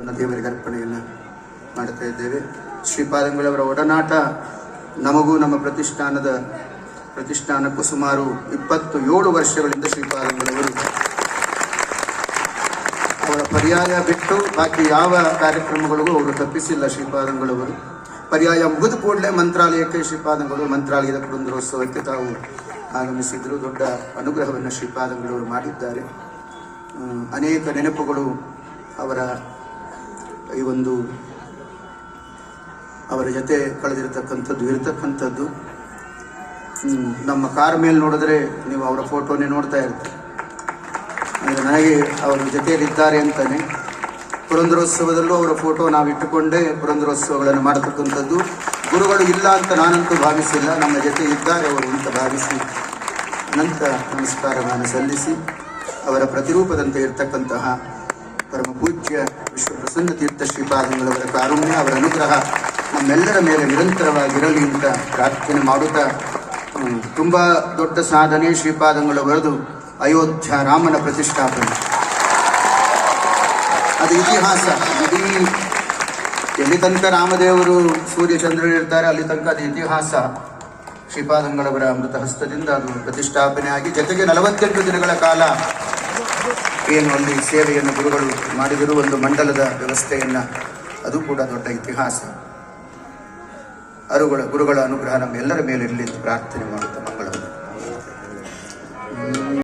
ದೇವರಿಗೆ ಅರ್ಪಣೆಯನ್ನು ಮಾಡ್ತಾ ಇದ್ದೇವೆ. ಶ್ರೀಪಾದಂಗಳವರ ಒಡನಾಟ ನಮಗೂ ನಮ್ಮ ಪ್ರತಿಷ್ಠಾನದ ಪ್ರತಿಷ್ಠಾನಕ್ಕೂ ಸುಮಾರು ಇಪ್ಪತ್ತು ಏಳು ವರ್ಷಗಳಿಂದ ಶ್ರೀಪಾದಂಗಳವರು ಅವರ ಪರ್ಯಾಯ ಬಿಟ್ಟು ಬಾಕಿ ಯಾವ ಕಾರ್ಯಕ್ರಮಗಳಿಗೂ ಅವರು ತಪ್ಪಿಸಿಲ್ಲ ಶ್ರೀಪಾದಂಗಳವರು. ಪರ್ಯಾಯ ಮುಗಿದ ಕೂಡಲೇ ಮಂತ್ರಾಲಯಕ್ಕೆ ಶ್ರೀಪಾದಂಗಳು ಮಂತ್ರಾಲಯದ ಪುರಂದರೋತ್ಸವಕ್ಕೆ ತಾವು ಆಗಮಿಸಿದ್ರು. ದೊಡ್ಡ ಅನುಗ್ರಹವನ್ನು ಶ್ರೀಪಾದಂಗಳವರು ಮಾಡಿದ್ದಾರೆ. ಅನೇಕ ನೆನಪುಗಳು ಅವರ ಈ ಒಂದು ಅವರ ಜೊತೆ ಕಳೆದಿರತಕ್ಕಂಥದ್ದು, ಇರತಕ್ಕಂಥದ್ದು ನಮ್ಮ ಕಾರ್ ಮೇಲೆ ನೋಡಿದ್ರೆ ನೀವು ಅವರ ಫೋಟೋನೇ ನೋಡ್ತಾ ಇರ್ತೀವಿ ಅಂದರೆ ನನಗೆ ಅವರ ಜೊತೆಯಲ್ಲಿದ್ದಾರೆ ಅಂತಾನೆ. ಪುರಂದರೋತ್ಸವದಲ್ಲೂ ಅವರ ಫೋಟೋ ನಾವು ಇಟ್ಟುಕೊಂಡೇ ಪುರಂದರೋತ್ಸವಗಳನ್ನು ಮಾಡತಕ್ಕಂಥದ್ದು. ಗುರುಗಳು ಇಲ್ಲ ಅಂತ ನಾನಂತೂ ಭಾವಿಸಿಲ್ಲ. ನಮ್ಮ ಜೊತೆ ಇದ್ದಾರೆ ಅವರು ಅಂತ ಭಾವಿಸಿ ಅನಂತ ನಮಸ್ಕಾರಗಳನ್ನು ಸಲ್ಲಿಸಿ ಅವರ ಪ್ರತಿರೂಪದಂತೆ ಇರತಕ್ಕಂತಹ ಪರಮ ಪೂಜ್ಯ ವಿಶ್ವಪ್ರಸನ್ನ ತೀರ್ಥ ಶ್ರೀಪಾದಂಗಳವರ ಕಾರುಣ್ಯ, ಅವರ ಅನುಗ್ರಹ ನಮ್ಮೆಲ್ಲರ ಮೇಲೆ ನಿರಂತರವಾಗಿರಲಿ ಅಂತ ಪ್ರಾರ್ಥನೆ ಮಾಡುತ್ತಾ ತುಂಬಾ ದೊಡ್ಡ ಸಾಧನೆ ಶ್ರೀಪಾದಂಗಳವರದು ಅಯೋಧ್ಯ ರಾಮನ ಪ್ರತಿಷ್ಠಾಪನೆ. ಅದು ಇತಿಹಾಸ. ಇಡೀ ಎಲ್ಲಿ ತನಕ ರಾಮದೇವರು ಸೂರ್ಯ ಇರ್ತಾರೆ ಅಲ್ಲಿ ತನಕ ಅದು ಇತಿಹಾಸ. ಶ್ರೀಪಾದಂಗಳವರ ಅಮೃತ ಹಸ್ತದಿಂದ ಅದು ಪ್ರತಿಷ್ಠಾಪನೆ ಆಗಿ ಜೊತೆಗೆ ನಲವತ್ತೆಂಟು ದಿನಗಳ ಕಾಲ ಏನು ಅಲ್ಲಿ ಸೇವೆಯನ್ನು ಗುರುಗಳು ಮಾಡಿದರು ಒಂದು ಮಂಡಲದ ವ್ಯವಸ್ಥೆಯನ್ನ ಅದು ಕೂಡ ದೊಡ್ಡ ಇತಿಹಾಸ. ಅರುಗಳ, ಗುರುಗಳ ಅನುಗ್ರಹ ನಮ್ಮೆಲ್ಲರ ಮೇಲೆ ಇರಲಿ ಎಂದು ಪ್ರಾರ್ಥನೆ ಮಾಡುತ್ತಾ